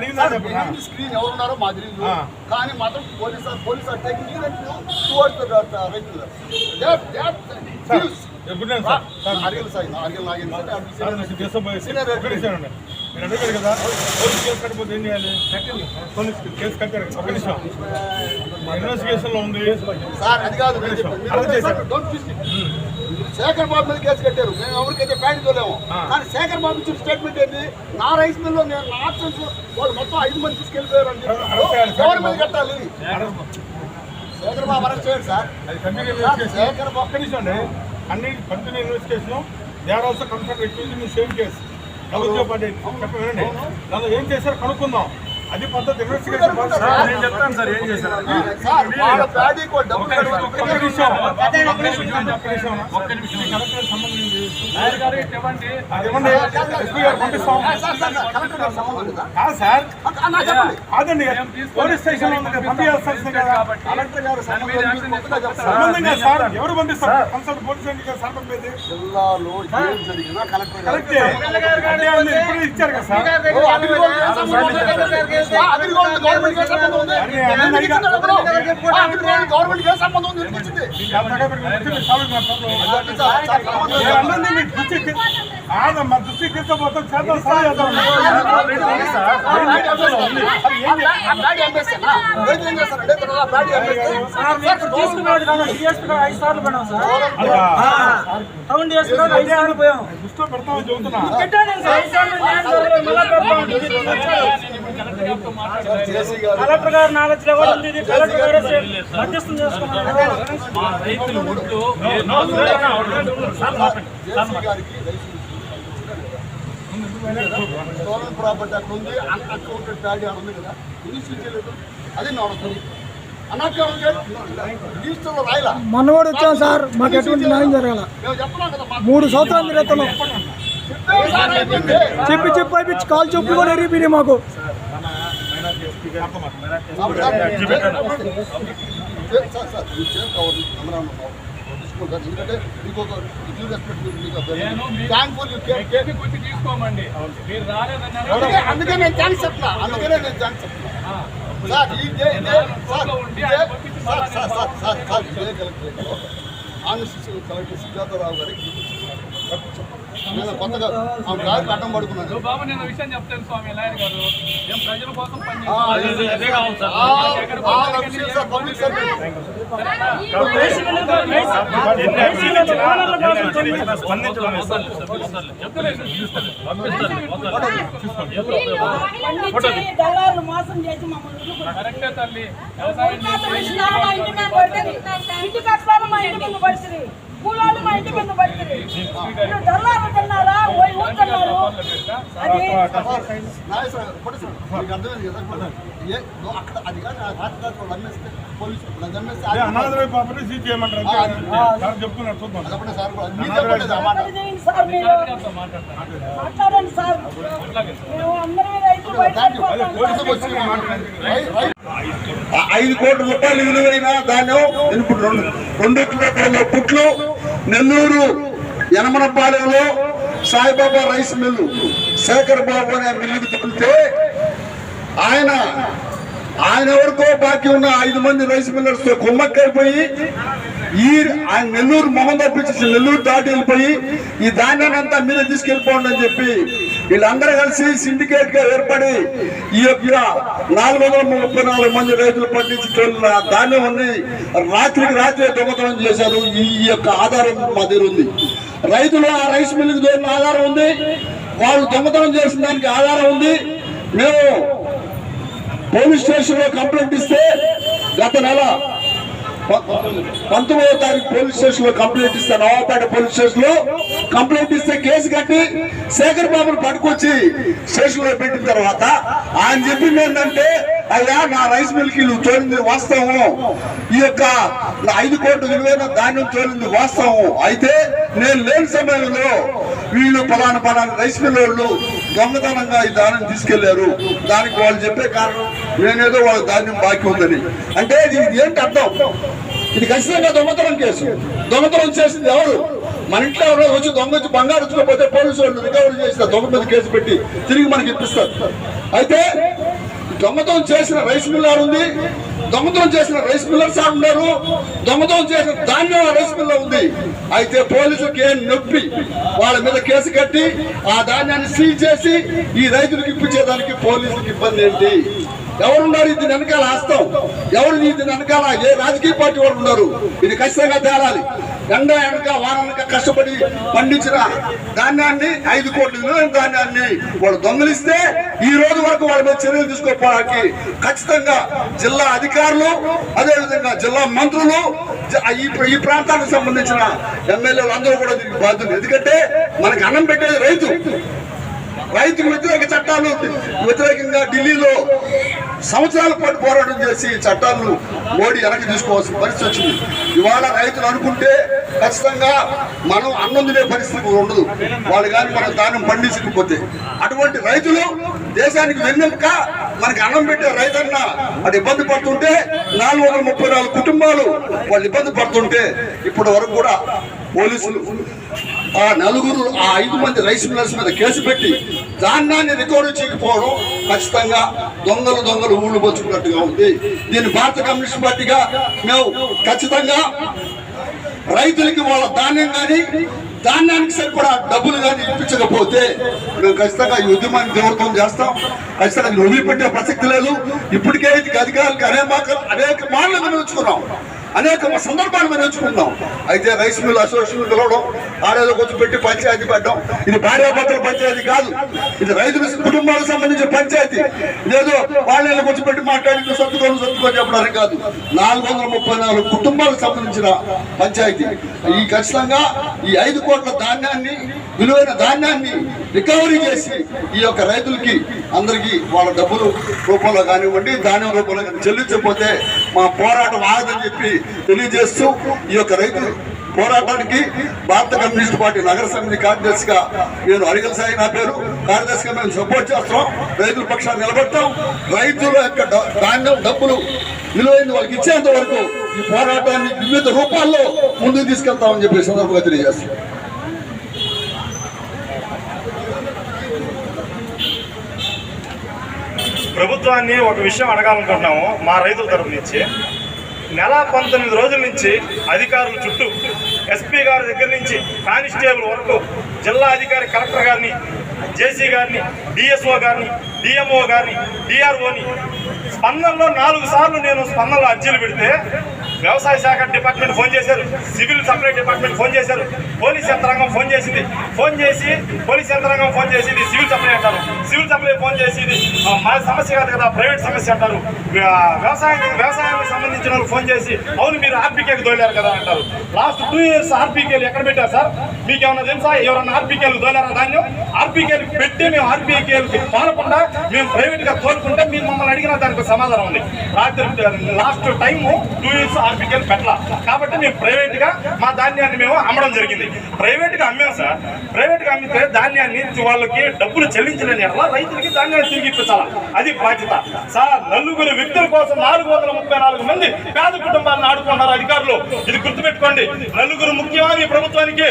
అడిగిందా? Screen ఎవరు ఉన్నారో మా తెలియదు. కానీ మాత్రం police police are taking towards regular ఎప్పుడు నేను సార్ సార్? అడిగిన సార్. అడిగిన నాగేంద్ర సార్. అడిగిన సార్ నేను చేస్తా పోయి సీనియర్ ఒక్క నిమిషం ఉండండి. మీరు అడిగారు కదా? పోలీస్ కేసు కట్టకపోతే ఏం చేయాలి? పోలీస్ కేసు కట్టారు నిమిషం. ఇన్వెస్టిగేషన్లో ఉంది? సార్ అది కాదు శేఖర్ బాబు మీద కేసు కట్టారు. మేము ఎవరికైతే ప్యాంట్ తోలేము. ఆ. కానీ శేఖర్ బాబు ఇచ్చిన స్టేట్మెంట్ ఏంటి నా రైస్ మిల్లో నేను నా ఆప్షన్స్ వాళ్ళు మొత్తం ఐదు మంది తీసుకెళ్ళిపోయారు అని చెప్పి ఎవరి మీద కట్టాలి? శేఖర్ బాబు అరెస్ట్ చేయండి సార్. శేఖర్ బాబు అన్ని continue investigation they are also same case. ప్రభుత్వ పార్టీ చెప్ప వినండి దానిలో ఏం చేశారో కనుక్కుందాం. అది పద్ధతి ఇన్వెస్టిగేషన్ సార్, నేను చెప్తాను సార్ ఏం చేశారు? ఒక్క నిమిషం, ఒక్క నిమిషం. కలెక్టర్ సంబంధించి ఇవ్వండి అది ఇవ్వండి. ఎస్పీ గారు పంపిస్తాం. కాదు సార్. కాదండి. పోలీస్ స్టేషన్ పంపించాల్సింది కదా. కలెక్టర్ గారు సంబంధం కాదు సార్ ఎవరు పంపిస్తారు? కన్సల్ట్ పోలీస్ స్టేషన్ కదా సార్ పంపేది జిల్లాలో కలెక్టర్ ఇప్పుడు ఇచ్చారు కదా సార్. అగ్రిగోల్డ్ గవర్నమెంట్ ఏ సంబంధం ఉంది? అగ్రిగోల్డ్ గవర్నమెంట్ ఏ సంబంధం ఉంది? ఇచ్చింది? మీ దృష్టికి తీసుకుపోతాం చేద్దాం. తీసుకున్నాడు ఐదు సార్లు సార్ అలాగా? టౌన్ డిఎస్పీ గారు ఐదు సార్లు పోయాం దృష్టిలో పెడతామని చెబుతున్నా కలెక్టర్ గారు. నాలెడ్జ్ కూడా ఉంది. కలెక్టర్ గారు మధ్యస్థం చేసుకున్నారు. ప్రాపర్టీ అక్కడ ఉంది. అన్అకౌంటెడ్ ప్యాడీ అక్కడ ఉంది కదా. స్విచ్ చేయలేదు. అది నా కూడా వచ్చాం సార్. మాకు ఎటువంటి న్యాయం జరగాల. మూడు సంవత్సరాల క్రితంలో చెప్పాం. చెప్పి కాల్ చెప్పు కూడా ఎరిగిపోయినాయి మాకు. సార్, సార్, మీరు కావాలి, తీసుకుంటారు. ఎందుకంటే మీకు ఒక మీకు తీసుకోమండి మీరు రాలేదన్నారు అందుకే నేను థ్యాంక్స్ చెప్తున్నా అందుకనే నేను థ్యాంక్స్ చెప్తున్నా సార్ ఈ day sir sir sir sir sir ఇదే కలెక్టర్ ఆంధ్రప్రదేశ్ కలెక్టర్ సుజాతారావు గారికి నేను కొత్తగా ఆమె గారికి అడ్డం పడుకున్నాను నువ్వు బాబు నేను విషయం చెప్తాను స్వామి లాయర్ గారు ఏం ప్రజల కోసం దళారులు మోసం చేసి మమ్మల్ని. కరెక్టే తల్లి వ్యవసాయం ఇంటి కష్టాలు మా ఇంటి పడుతుంది కూలోళ్ళు మా ఇంటి మీద పడుతుంది మీరు తిన్నారా? పోయి ఊరు తిన్నారు? అది కానీ సీజ్ చేయమంటారు సార్. మీరు మాట్లాడండి సార్ మేము అందరం ఐదు కోట్ల రూపాయలు విలువైన దాన్ని ఇప్పుడు రెండు. రెండు పుట్లు నెల్లూరు యనమనపాలెంలో సాయిబాబా రైస్ మిల్లు శేఖర్ బాబు అనే మిల్లుకి తిప్పితే ఆయన ఆయన ఎవరికో బాకీ ఉన్న ఐదు మంది రైస్ మిల్లర్స్తో కుమ్మక్కైపోయి ఈ ఆయన నెల్లూరు మొహం తప్పించేసి నెల్లూరు దాటి వెళ్ళిపోయి ఈ ధాన్యాన్ని అంతా మీద తీసుకెళ్ళిపోండి అని చెప్పి వీళ్ళందరూ కలిసి సిండికేట్గా ఏర్పడి ఈ యొక్క నాలుగు వందల ముప్పై నాలుగు మంది రైతులు పండించిన ధాన్యం రాత్రికి రాత్రి దొంగతనం చేశారు. ఈ యొక్క ఆధారం మా దగ్గర ఉంది. రైతులు ఆ రైస్ మిల్లుకి దొరికిన ఆధారం ఉంది. వాళ్ళు దొంగతనం చేసిన దానికి ఆధారం ఉంది. మేము పోలీస్ స్టేషన్లో కంప్లైంట్ ఇస్తే గత నెల పంతొమ్మిదవ తారీఖు పోలీస్ స్టేషన్లో కంప్లైంట్ ఇస్తే. నవాపేట పోలీస్ స్టేషన్లో కంప్లైంట్ ఇస్తే కేసు కట్టి శేఖర్ బాబును పట్టుకొచ్చి స్టేషన్లో పెట్టిన తర్వాత ఆయన చెప్పింది ఏంటంటే అయ్యా నా రైస్ మిల్కి నువ్వు తోలింది వాస్తవం ఈ యొక్క ఐదు కోట్ల విలువైన ధాన్యం తోలింది వాస్తవం అయితే నేను లేని సమయంలో వీళ్ళు పలానా పలానా రైస్ మిల్ వాళ్ళు దొంగతనంగా ఈ ధాన్యం తీసుకెళ్ళారు. దానికి వాళ్ళు చెప్పే కారణం నేనేదో వాళ్ళ ధాన్యం బాకీ ఉందని. అంటే ఇది ఏంటి అర్థం? ఇది ఖచ్చితంగా దొంగతనం కేసు. దొంగతనం చేసింది ఎవరు? మన ఇంట్లో ఎవరో వచ్చి దొంగ వచ్చి బంగారు వచ్చుకోకపోతే పోలీసు వాళ్ళు రికవరీ చేసిన దొంగ మీద కేసు పెట్టి తిరిగి మనకి ఇప్పిస్తారు. అయితే దొంగతనం చేసిన రైస్ మిల్లర్ ఉంది. దొంగతనం చేసిన రైస్ మిల్లర్ సార్ ఉన్నారు. దొంగతనం చేసిన ధాన్యం రైస్ మిల్లర్ ఉంది. అయితే పోలీసులకు ఏం నొప్పి? వాళ్ళ మీద కేసు కట్టి ఆ ధాన్యాన్ని సీల్ చేసి ఈ రైతులకు ఇప్పించేదానికి పోలీసులకు ఇబ్బంది ఏంటి? ఎవరున్నారు ఇది వెనకాల హస్తం ఎవరు ఇది వెనకాల ఏ రాజకీయ పార్టీ వాళ్ళు ఉన్నారు? ఇది ఖచ్చితంగా తేలాలి. ఎండ వెనక వారానికి కష్టపడి పండించిన ధాన్యాన్ని ఐదు కోట్ల విలువైన ధాన్యాన్ని వాళ్ళు దొంగలిస్తే ఈ రోజు వరకు వాళ్ళ మీద చర్యలు తీసుకోవడానికి ఖచ్చితంగా జిల్లా అధికారులు అదేవిధంగా జిల్లా మంత్రులు ఈ ఈ ప్రాంతానికి సంబంధించిన ఎమ్మెల్యేలు అందరూ కూడా దీనికి బాధ్యులు. ఎందుకంటే మనకి అన్నం పెట్టేది రైతు. రైతుకు వ్యతిరేక చట్టాలు వ్యతిరేకంగా ఢిల్లీలో సంవత్సరాల పాటు పోరాటం చేసి చట్టాలను మోడీ వెనక్కి తీసుకోవాల్సిన పరిస్థితి వచ్చింది. ఇవాళ రైతులు అనుకుంటే ఖచ్చితంగా మనం అన్నం తినే పరిస్థితి ఉండదు. వాళ్ళు కానీ మనం ధాన్యం పండించకపోతే. అటువంటి రైతులు దేశానికి వెన్నెముక మనకి అన్నం పెట్టే రైతన్న అది ఇబ్బంది పడుతుంటే నాలుగు వందల ముప్పై నాలుగు కుటుంబాలు వాళ్ళు ఇబ్బంది పడుతుంటే ఇప్పటి వరకు కూడా పోలీసులు ఆ నలుగురు ఆ ఐదు మంది రైస్ మిల్లర్స్ మీద కేసు పెట్టి ధాన్యాన్ని రికవరీ చేయకపోవడం ఖచ్చితంగా దొంగలు దొంగలు ఊళ్ళు పంచుకున్నట్టుగా ఉంది. దీన్ని భారత కమ్యూనిస్ట్ పార్టీగా మేము ఖచ్చితంగా రైతులకి వాళ్ళ ధాన్యం కానీ ధాన్యానికి సరిపడా డబ్బులు కానీ ఇప్పించకపోతే మేము ఖచ్చితంగా ఈ ఉద్యమాన్ని తీవ్రతం చేస్తాం. ఖచ్చితంగా నువ్వు వదిలిపెట్టే ప్రసక్తి లేదు. ఇప్పటికే ఇది అధికారులకు అనేక అనేక మాటలు వినియోగించుకున్నాం అనేక సందర్భాలు మనం ఎంచుకుందాం అయితే రైస్ మిల్ అసోసియేషన్ పిలవడం ఆడేదో కొంచెం పెట్టి పంచాయతీ పెట్టడం ఇది భార్యాభర్తల పంచాయతీ కాదు. ఇది రైతుల కుటుంబాలకు సంబంధించిన పంచాయతీ. ఇదేదో వాళ్ళని కొంచెం పెట్టి మాట్లాడి సర్దుకొని సర్దుకొని చెప్పడానికి కాదు. నాలుగు వందల ముప్పై నాలుగు కుటుంబాలకు సంబంధించిన పంచాయతీ. ఈ ఖచ్చితంగా ఈ ఐదు కోట్ల ధాన్యాన్ని విలువైన ధాన్యాన్ని రికవరీ చేసి ఈ యొక్క రైతులకి అందరికీ వాళ్ళ డబ్బులు రూపంలో కానివ్వండి ధాన్యం రూపంలో కానీ చెల్లించకపోతే మా పోరాటం ఆగదని చెప్పి తెలియజేస్తూ ఈ యొక్క రైతు పోరాటానికి భారత కమ్యూనిస్ట్ పార్టీ నగర సమితి కార్యదర్శిగా నేను అడిగల సాయి నా పేరు. కార్యదర్శిగా మేము సపోర్ట్ చేస్తాం రైతుల పక్షాన్ని నిలబడతాం. రైతుల యొక్క ధాన్యం డబ్బులు విలువైన వాళ్ళకి ఇచ్చేంత వరకు ఈ పోరాటాన్ని వివిధ రూపాల్లో ముందుకు తీసుకెళ్తామని చెప్పి సందర్భంగా తెలియజేస్తాం ప్రభుత్వాన్ని ఒక విషయం అడగాలనుకుంటున్నాము మా రైతుల తరపు నుంచి. నెల పంతొమ్మిది రోజుల నుంచి అధికారుల చుట్టూ ఎస్పీ గారి దగ్గర నుంచి కానిస్టేబుల్ వరకు జిల్లా అధికారి కలెక్టర్ గారిని జేసీ గారిని డిఎస్ఓ గారిని డిఎంఓ గారిని డిఆర్ఓని స్పందనలో నాలుగు సార్లు నేను స్పందనలో అర్జీలు పెడితే వ్యవసాయ శాఖ డిపార్ట్మెంట్ ఫోన్ చేశారు. సివిల్ సప్లై డిపార్ట్మెంట్ ఫోన్ చేశారు. పోలీస్ యంత్రాంగం ఫోన్ చేసింది. ఫోన్ చేసి పోలీస్ యంత్రాంగం ఫోన్ చేసింది. సివిల్ సప్లై అంటారు. సివిల్ సప్లై ఫోన్ చేసింది. మా సమస్య కాదు కదా ప్రైవేట్ సమస్య అంటారు. ఆ, వ్యవసాయం వ్యవసాయానికి సంబంధించిన వాళ్ళు ఫోన్ చేసి అవును మీరు ఆర్పీకేకి దోలారు కదా అంటారు. లాస్ట్ టూ ఇయర్స్ ఆర్పీకేలు ఎక్కడ పెట్టారు సార్? మీకు ఏమన్నా తెలుసా? ఎవరన్నా ఆర్పీకేలు దోలారా ధాన్యం? ఆర్పీకేలు పెట్టి మేము ఆర్పీకేలు తోలకుండా మేము ప్రైవేట్గా తోలుకుంటే మీరు మమ్మల్ని అడిగిన దానికి సమాధానం ఉంది. రాత్రి లాస్ట్ టైం టూ ఇయర్స్ ఆర్పీకేలు పెట్టాల. కాబట్టి మేము ప్రైవేట్గా మా ధాన్యాన్ని మేము అమ్మడం జరిగింది. ప్రైవేట్గా అమ్మాం సార్. ప్రైవేట్గా అమ్మితే ధాన్యాన్ని వాళ్ళకి డబ్బులు చెల్లించలేని ఎడల రైతులకి ధాన్యాన్ని తిరిగి ఇప్పించాలా? అది బాధ్యత. సార్ నలుగురు వ్యక్తుల కోసం నాలుగు వందల ముప్పై నాలుగు మంది పేద కుటుంబాలను ఆడుకున్నారు అధికారులు. ఇది గుర్తుపెట్టుకోండి. నలుగురు ముఖ్యమైన ప్రభుత్వానికి ప్రభుత్వానికి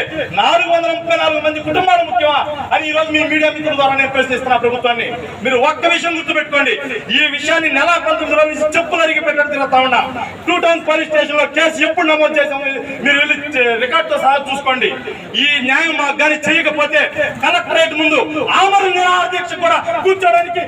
నాలుగు వందల ముప్పై నాలుగు మంది కుటుంబాలు ముఖ్యమా? అని ఈ రోజు మీ మీడియా మిత్రుల ద్వారా నేను ప్రశ్నిస్తున్నా ప్రభుత్వాన్ని. మీరు ఒక్క విషయం గుర్తుపెట్టుకోండి. ఈ విషయాన్ని నెల పంతొమ్మిది రోజుల నుంచి చెప్పులు అరిగి పెట్టడం తిరుగుతా ఉన్నా. టూ టౌన్ పోలీస్ స్టేషన్లో కేసు ఎప్పుడు నమోదు చేసాము మీరు వెళ్ళి రికార్డ్తో సహా చూసుకోండి. ఈ న్యాయం మాకు కానీ చేయకపోతే కలెక్టరేట్ ముందు ఆమరణ నిరాదీక్ష కూడా కూర్చోడానికి